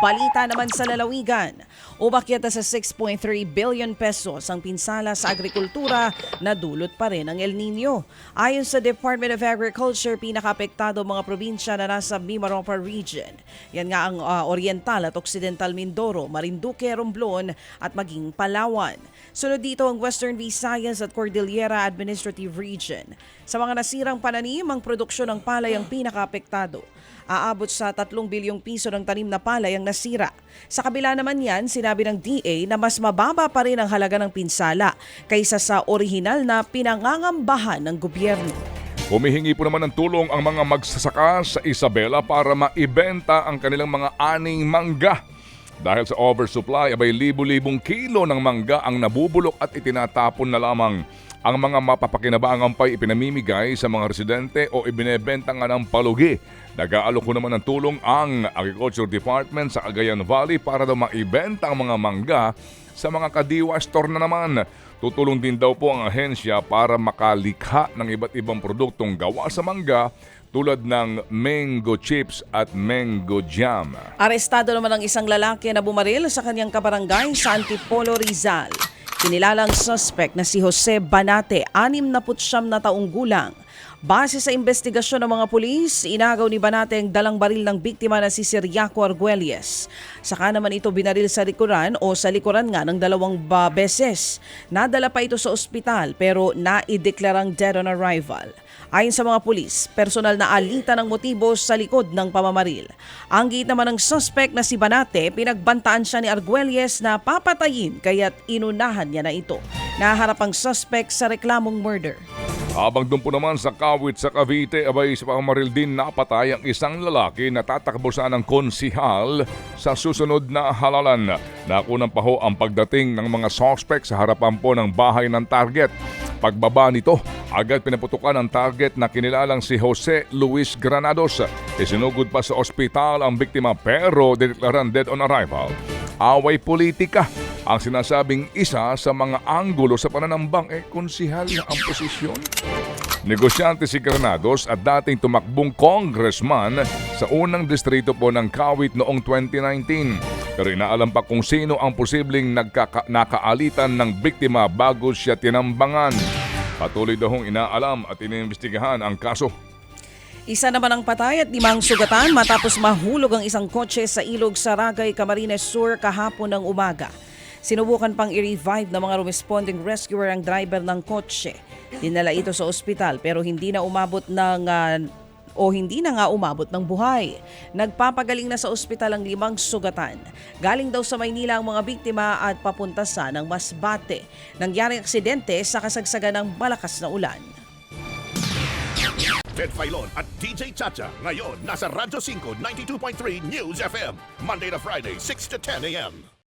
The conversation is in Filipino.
Balita naman sa lalawigan. Umakyat sa 6.3 billion pesos ang pinsala sa agrikultura na dulot pa rin ng El Nino. Ayon sa Department of Agriculture, pinakaapektado mga probinsya na nasa Mimaropa region. Yan nga ang ah, Oriental at Occidental Mindoro, Marinduque, Romblon at maging Palawan. Sunod dito ang Western Visayas at Cordillera Administrative Region. Sa mga nasirang pananim, ang produksyon ng palay ang pinakaapektado. Aabot sa 3 bilyong piso ng tanim na palay ang nasira. Sa kabila naman yan, sinabi ng DA na mas mababa pa rin ang halaga ng pinsala kaysa sa orihinal na pinangangambahan ng gobyerno. Humihingi po naman ng tulong ang mga magsasaka sa Isabela para maibenta ang kanilang mga aning mangga. Dahil sa oversupply, abay libu-libong kilo ng mangga ang nabubulok at itinatapon na lamang. Ang mga mapapakinabangan pa'y ipinamimigay sa mga residente o ibinebenta nga ng palugi. Nag-aalok ko naman ng tulong ang Agriculture Department sa Cagayan Valley para daw maibenta ang mga mangga sa mga kadiwa store na naman. Tutulong din daw po ang ahensya para makalikha ng iba't ibang produktong gawa sa mangga tulad ng mango chips at mango jam. Arestado naman ang isang lalaki na bumaril sa kanyang kabarangay sa Antipolo, Rizal. Kinilalang suspect na si Jose Banate, 69 na taong gulang. Base sa investigasyon ng mga pulis, inagaw ni Banate ang dalang baril ng biktima na si Siriaco Arguelles. Saka naman ito binaril sa likuran o sa likuran nga ng dalawang beses. Nadala pa ito sa ospital pero naideklarang dead on arrival. Ayon sa mga pulis, personal na alita ng motibo sa likod ng pamamaril. Ang gate naman ng suspect na si Banate, pinagbantaan siya ni Arguelles na papatayin kaya't inunahan niya na ito. Naharap ang suspect sa reklamong murder. Habang doon po naman sa Kawit sa Cavite, abay sa pamamaril din napatay ang isang lalaki na tatakbo sa ng konsihal sa susunod na halalan. Nakunang pa ho ang pagdating ng mga suspect sa harapan po ng bahay ng target. Pagbaba nito, agad pinaputukan ang target na kinilalang si Jose Luis Granados. Isinugod pa sa ospital ang biktima pero dideklaran dead on arrival. Away politika ang sinasabing isa sa mga anggulo sa pananambang eh konsihal na ang posisyon. Negosyante si Granados at dating tumakbong congressman sa unang distrito po ng Kawit noong 2019. Pero inaalam pa kung sino ang posibleng nagkaka- nakaalitan ng biktima bago siya tinambangan. Patuloy daw hong inaalam at iniimbestigahan ang kaso. Isa naman ang patay at limang sugatan matapos mahulog ang isang kotse sa ilog sa Ragay, Camarines Sur kahapon ng umaga. Sinubukan pang i-revive ng mga responding rescuer ang driver ng kotse. Dinala ito sa ospital pero hindi na umabot ng ah, o hindi na nga umabot ng buhay. Nagpapagaling na sa ospital ang limang sugatan. Galing daw sa Maynila ang mga biktima at papunta sa ng Masbate. Nangyaring aksidente sa kasagsagan ng malakas na ulan. Ted Filon at DJ Chacha. Ngayon, nasa Radyo 5, 92.3 News FM. Monday to Friday, 6 to 10 a.m.